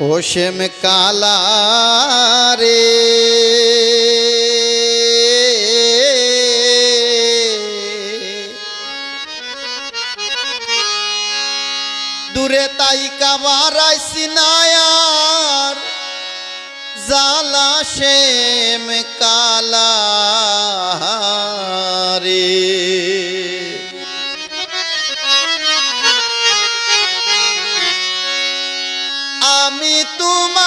ওশেম কালা রে দূরে তাই কাবারাই সিনায়ার জালা শেম কালা রে তোমার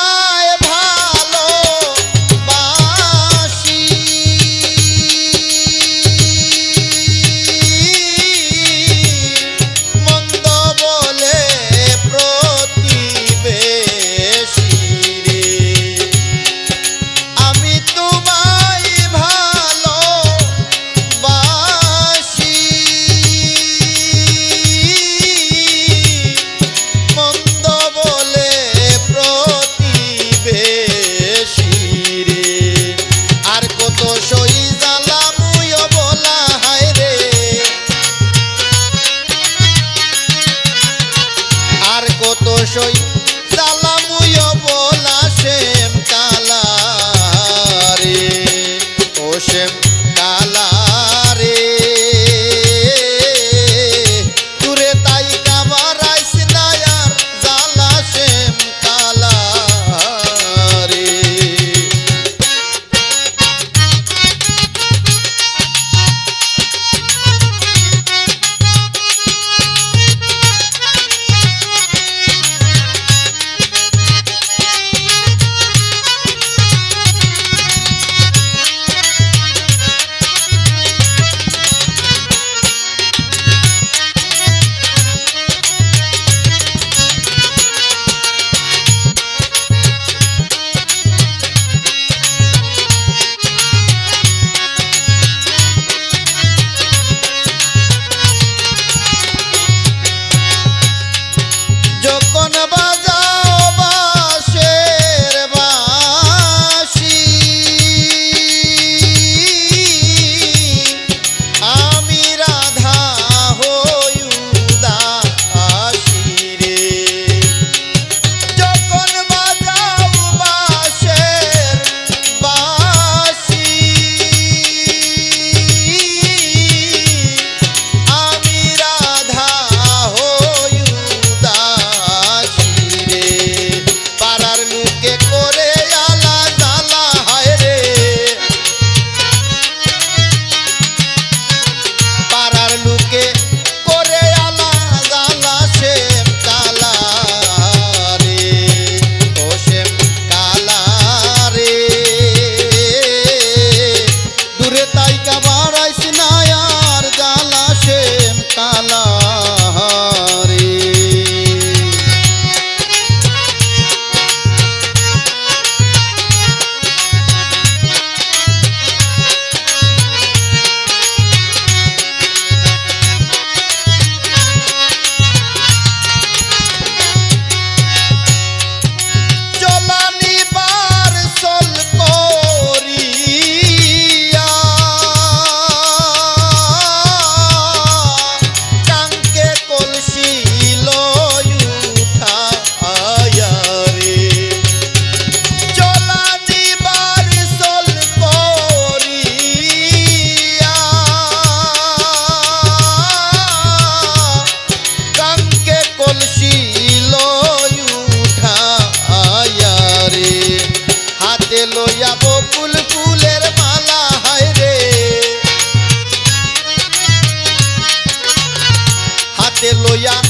lóya.